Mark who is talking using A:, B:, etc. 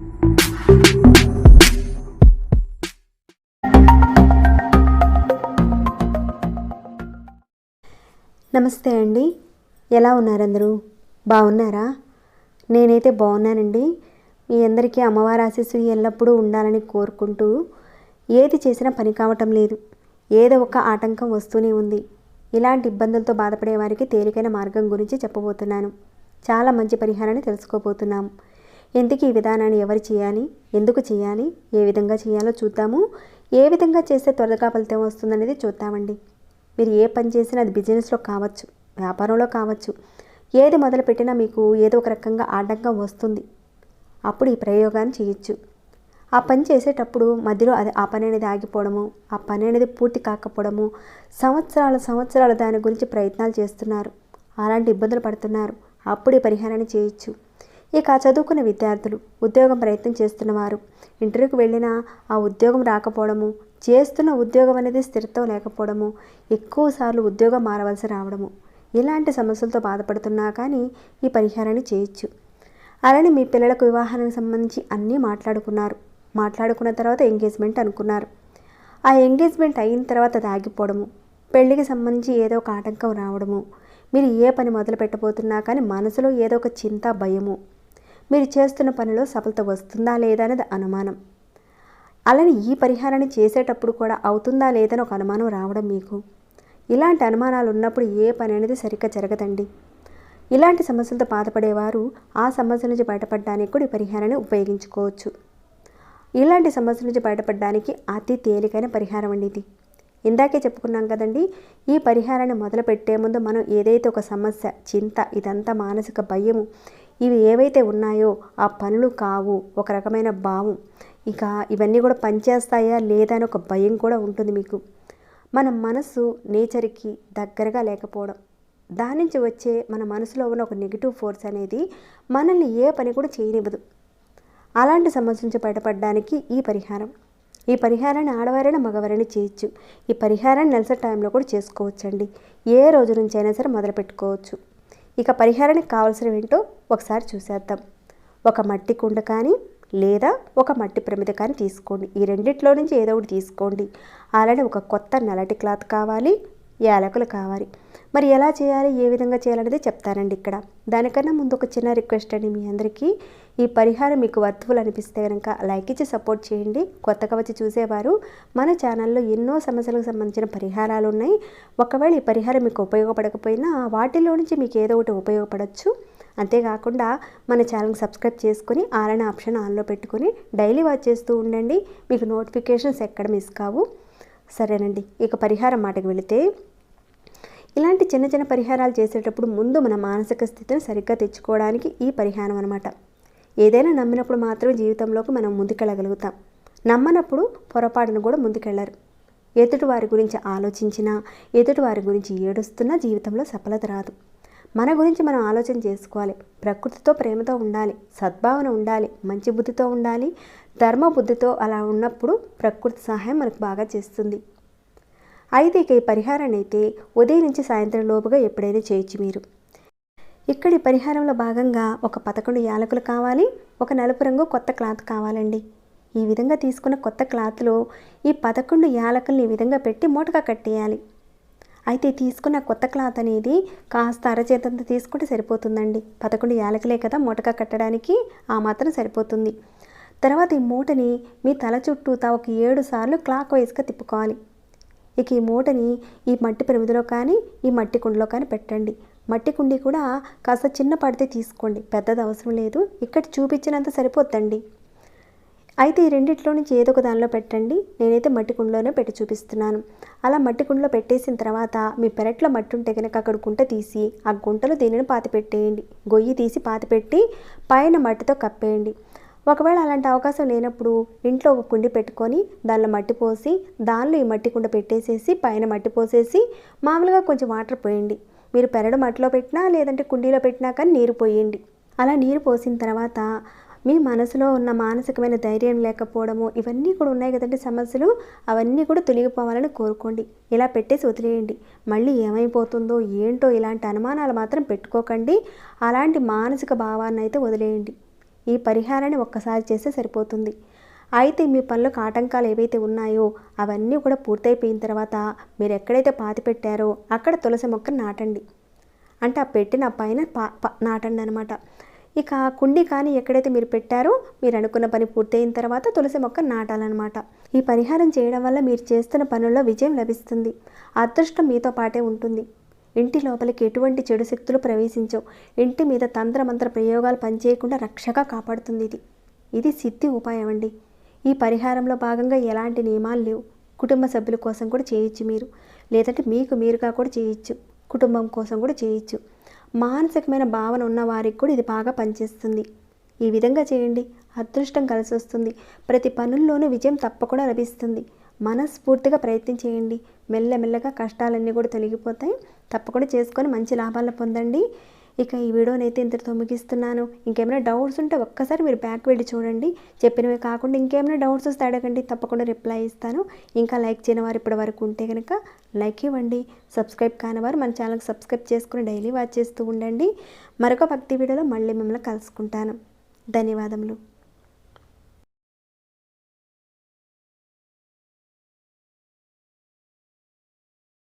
A: నమస్తే అండి. ఎలా ఉన్నారు అందరూ బాగున్నారా? నేనైతే బాగున్నానండి. మీ అందరికీ అమ్మవారి ఆశీస్సులు ఎల్లప్పుడూ ఉండాలని కోరుకుంటూ ఏది చేసినా పని కావటం లేదు. ఏదో ఒక ఆటంకం వస్తూనే ఉంది. ఇలాంటి ఇబ్బందులతో బాధపడే వారికి తేలికైన మార్గం గురించి చెప్పబోతున్నాను. చాలా మంచి పరిహారాన్ని తెలుసుకోబోతున్నాం. ఎందుకు ఈ విధానాన్ని ఎవరు చేయాలి? ఎందుకు చేయాలి? ఏ విధంగా చేయాలో చూద్దాము. ఏ విధంగా చేస్తే త్వరగా ఫలితం వస్తుందనేది చూద్దామండి. మీరు ఏ పని చేసినా అది బిజినెస్లో కావచ్చు వ్యాపారంలో కావచ్చు. ఏది మొదలుపెట్టినా మీకు ఏదో ఒక రకంగా ఆటంకం వస్తుంది. అప్పుడు ఈ ప్రయోగాన్ని చేయొచ్చు. ఆ పని చేసేటప్పుడు మధ్యలో అది ఆ పని అనేది ఆగిపోవడము ఆ పని అనేది పూర్తి కాకపోవడము సంవత్సరాల సంవత్సరాలు దాని గురించి ప్రయత్నాలు చేస్తున్నారు. అలాంటి ఇబ్బందులు పడుతున్నారు. అప్పుడు ఈ పరిహారాన్ని చేయొచ్చు. ఇక చదువుకున్న విద్యార్థులు ఉద్యోగం ప్రయత్నం చేస్తున్నవారు. ఇంటర్వ్యూకి వెళ్ళినా ఆ ఉద్యోగం రాకపోవడము చేస్తున్న ఉద్యోగం అనేది స్థిరత్వం లేకపోవడము ఎక్కువసార్లు ఉద్యోగం మారవలసి రావడము ఇలాంటి సమస్యలతో బాధపడుతున్నా కానీ ఈ పరిహారాన్ని చేయొచ్చు. అలానే మీ పిల్లలకు వివాహానికి సంబంధించి అన్నీ మాట్లాడుకున్నారు. మాట్లాడుకున్న తర్వాత ఎంగేజ్మెంట్ అనుకున్నారు. ఆ ఎంగేజ్మెంట్ అయిన తర్వాత దాగిపోవడము పెళ్ళికి సంబంధించి ఏదో ఒక ఆటంకం రావడము మీరు ఏ పని మొదలు పెట్టబోతున్నా కానీ మనసులో ఏదో ఒక చింత భయము మీరు చేస్తున్న పనిలో సఫలత వస్తుందా లేదా అనేది అనుమానం. అలానే ఈ పరిహారాన్ని చేసేటప్పుడు కూడా అవుతుందా లేదని ఒక అనుమానం రావడం మీకు. ఇలాంటి అనుమానాలు ఉన్నప్పుడు ఏ పని అనేది సరిగ్గా జరగదండి. ఇలాంటి సమస్యలతో బాధపడేవారు ఆ సమస్య నుంచి బయటపడడానికి కూడా ఈ పరిహారాన్ని ఉపయోగించుకోవచ్చు. ఇలాంటి సమస్య నుంచి బయటపడడానికి అతి తేలికైన పరిహారం అండి ఇది. ఇందాకే చెప్పుకున్నాం కదండి ఈ పరిహారాన్ని మొదలుపెట్టే ముందు మనం ఏదైతే ఒక సమస్య చింత ఇదంతా మానసిక భయము ఇవి ఏవైతే ఉన్నాయో ఆ పనులు కావు. ఒక రకమైన భావం. ఇక ఇవన్నీ కూడా పనిచేస్తాయా లేదా అని ఒక భయం కూడా ఉంటుంది మీకు. మన మనసు నేచర్కి దగ్గరగా లేకపోవడం. దాని నుంచి వచ్చే మన మనసులో ఉన్న ఒక నెగిటివ్ ఫోర్స్ అనేది మనల్ని ఏ పని కూడా చేయనివ్వదు. అలాంటి సమస్య నుంచి బయటపడడానికి ఈ పరిహారం. ఈ పరిహారాన్ని ఆడవారైనా మగవారైనా చేయొచ్చు. ఈ పరిహారాన్ని నెలసరి టైంలో కూడా చేసుకోవచ్చండి. ఏ రోజు నుంచి అయినా సరే మొదలు పెట్టుకోవచ్చు ఇక పరిహారానికి కావాల్సినవి ఏంటో ఒకసారి చూసేద్దాం. ఒక మట్టి కుండ కానీ లేదా ఒక మట్టి ప్రమిద కానీ తీసుకోండి. ఈ రెండిట్లో నుంచి ఏదో ఒకటి తీసుకోండి. అలానే ఒక కొత్త నల్లటి క్లాత్ కావాలి యాలకులు కావాలి. మరి ఎలా చేయాలి ఏ విధంగా చేయాలనేది చెప్తానండి ఇక్కడ. దానికన్నా ముందు ఒక చిన్న రిక్వెస్ట్ అండి మీ అందరికీ. ఈ పరిహారం మీకు వర్త్ఫుల్ అనిపిస్తే కనుక లైక్ ఇచ్చి సపోర్ట్ చేయండి. కొత్తగా వచ్చి చూసేవారు మన ఛానల్లో ఎన్నో సమస్యలకు సంబంధించిన పరిహారాలు ఉన్నాయి. ఒకవేళ ఈ పరిహారం మీకు ఉపయోగపడకపోయినా వాటిలో నుంచి మీకు ఏదో ఒకటి ఉపయోగపడవచ్చు అంతేకాకుండా మన ఛానల్ సబ్స్క్రైబ్ చేసుకుని ఆల్ ఆప్షన్ ఆన్లో పెట్టుకొని డైలీ వాచ్ చేస్తూ ఉండండి. మీకు నోటిఫికేషన్స్ ఎక్కడ మిస్ కావు. సరేనండి ఇక పరిహారం మాటకు వెళితే ఇలాంటి చిన్న చిన్న పరిహారాలు చేసేటప్పుడు ముందు మన మానసిక స్థితిని సరిగ్గా తెచ్చుకోవడానికి ఈ పరిహారం అనమాట ఏదైనా నమ్మినప్పుడు మాత్రమే జీవితంలోకి మనం ముందుకెళ్ళగలుగుతాం. నమ్మనప్పుడు పొరపాటును కూడా ముందుకెళ్ళరు. ఎదుటి వారి గురించి ఆలోచించినా ఎదుటి వారి గురించి ఏడుస్తున్నా జీవితంలో సఫలత రాదు. మన గురించి మనం ఆలోచన చేసుకోవాలి. ప్రకృతితో ప్రేమతో ఉండాలి. సద్భావన ఉండాలి. మంచి బుద్ధితో ఉండాలి. ధర్మ బుద్ధితో అలా ఉన్నప్పుడు ప్రకృతి సహాయం మనకు బాగా చేస్తుంది. అయితే ఇక ఈ పరిహారాన్ని అయితే ఉదయం నుంచి సాయంత్రం లోపుగా ఎప్పుడైనా చేయొచ్చు మీరు. ఇక్కడి పరిహారంలో భాగంగా ఒక పదకొండు యాలకులు కావాలి ఒక నలుపు రంగు కొత్త క్లాత్ కావాలండి. ఈ విధంగా తీసుకున్న కొత్త క్లాత్లో ఈ పదకొండు యాలకుల్ని ఈ విధంగా పెట్టి మూటగా కట్టేయాలి. అయితే తీసుకున్న కొత్త క్లాత్ అనేది కాస్త అరచేతంత తీసుకుంటే సరిపోతుందండి. పదకొండు యాలకులే కదా మూటగా కట్టడానికి ఆ మాత్రం సరిపోతుంది. తర్వాత ఈ మూటని మీ తల చుట్టూతా ఒక ఏడు సార్లు క్లాక్ వైజ్గా తిప్పుకోవాలి. ఇక ఈ మూటని ఈ మట్టి ప్రమిదిలో కానీ ఈ మట్టి కుండలో కానీ పెట్టండి. మట్టి కుండి కూడా కాస్త చిన్న పడితే తీసుకోండి. పెద్దది అవసరం లేదు. ఇక్కడ చూపించినంత సరిపోద్దండి. అయితే ఈ రెండిట్లో నుంచి ఏదో ఒక దానిలో పెట్టండి. నేనైతే మట్టి కుండలోనే పెట్టి చూపిస్తున్నాను. అలా మట్టి కుండలో పెట్టేసిన తర్వాత మీ పెరట్లో మట్టి ఉంటే కనుక అక్కడ గుంట తీసి ఆ గుంటలో దీనిని పాతి పెట్టేయండి. గొయ్యి తీసి పాతి పెట్టి పైన మట్టితో కప్పేయండి. ఒకవేళ అలాంటి అవకాశం లేనప్పుడు ఇంట్లో ఒక కుండి పెట్టుకొని దానిలో మట్టి పోసి దానిలో ఈ మట్టి కుండ పెట్టేసేసి పైన మట్టి పోసేసి మామూలుగా కొంచెం వాటర్ పోయండి. మీరు పెరడు మట్టిలో పెట్టినా లేదంటే కుండీలో పెట్టినా కానీ నీరు పోయండి. అలా నీరు పోసిన తర్వాత మీ మనసులో ఉన్న మానసికమైన ధైర్యం లేకపోవడము ఇవన్నీ కూడా ఉన్నాయి కదండి సమస్యలు. అవన్నీ కూడా తొలగిపోవాలని కోరుకోండి. ఇలా పెట్టేసి వదిలేయండి. మళ్ళీ ఏమైపోతుందో ఏంటో ఇలాంటి అనుమానాలు మాత్రం పెట్టుకోకండి. అలాంటి మానసిక భావాన్ని అయితే వదిలేయండి. ఈ పరిహారాన్ని ఒక్కసారి చేస్తే సరిపోతుంది. అయితే మీ పనులకు ఆటంకాలు ఏవైతే ఉన్నాయో అవన్నీ కూడా పూర్తయిపోయిన తర్వాత మీరు ఎక్కడైతే పాతి పెట్టారో అక్కడ తులసి మొక్కను నాటండి. అంటే ఆ పెట్టిన పైన పా పా- నాటండి అనమాట ఇక కుండీ కుండి కానీ ఎక్కడైతే మీరు పెట్టారో మీరు అనుకున్న పని పూర్తయిన తర్వాత తులసి మొక్క నాటాలన్నమాట ఈ పరిహారం చేయడం వల్ల మీరు చేస్తున్న పనుల్లో విజయం లభిస్తుంది. అదృష్టం మీతో పాటే ఉంటుంది. ఇంటి లోపలికి ఎటువంటి చెడు శక్తులు ప్రవేశించవు. ఇంటి మీద తంత్రమంత్ర ప్రయోగాలు పనిచేయకుండా రక్షగా కాపాడుతుంది ఇది. ఇది సిద్ధి ఉపాయం అండి. ఈ పరిహారంలో భాగంగా ఎలాంటి నియమాలు లేవు. కుటుంబ సభ్యుల కోసం కూడా చేయొచ్చు మీరు. లేదంటే మీకు మీరుగా కూడా చేయొచ్చు. కుటుంబం కోసం కూడా చేయొచ్చు. మానసికమైన భావన ఉన్న వారికి కూడా ఇది బాగా పనిచేస్తుంది. ఈ విధంగా చేయండి. అదృష్టం కలిసి వస్తుంది. ప్రతి పనుల్లోనూ విజయం తప్పకుండా లభిస్తుంది. మనస్ఫూర్తిగా ప్రయత్నం చేయండి. మెల్లమెల్లగా కష్టాలన్నీ కూడా తొలగిపోతాయి. తప్పకుండా చేసుకొని మంచి లాభాలను పొందండి. ఇక ఈ వీడియోని అయితే ఇంతటితో ముగిస్తున్నాను. ఇంకేమైనా డౌట్స్ ఉంటే ఒక్కసారి మీరు బ్యాక్ వెళ్ళి చూడండి. చెప్పినవి కాకుండా ఇంకేమైనా డౌట్స్ వస్తే అడగండి. తప్పకుండా రిప్లై ఇస్తాను. ఇంకా లైక్ చేయని వారు ఇప్పటి వరకు ఉంటే కనుక లైక్ ఇవ్వండి. సబ్స్క్రైబ్ కాని వారు మన ఛానల్కి సబ్స్క్రైబ్ చేసుకుని డైలీ వాచ్ చేస్తూ ఉండండి. మరొక భక్తి వీడియోలో మళ్ళీ మిమ్మల్ని కలుసుకుంటాను. ధన్యవాదములు.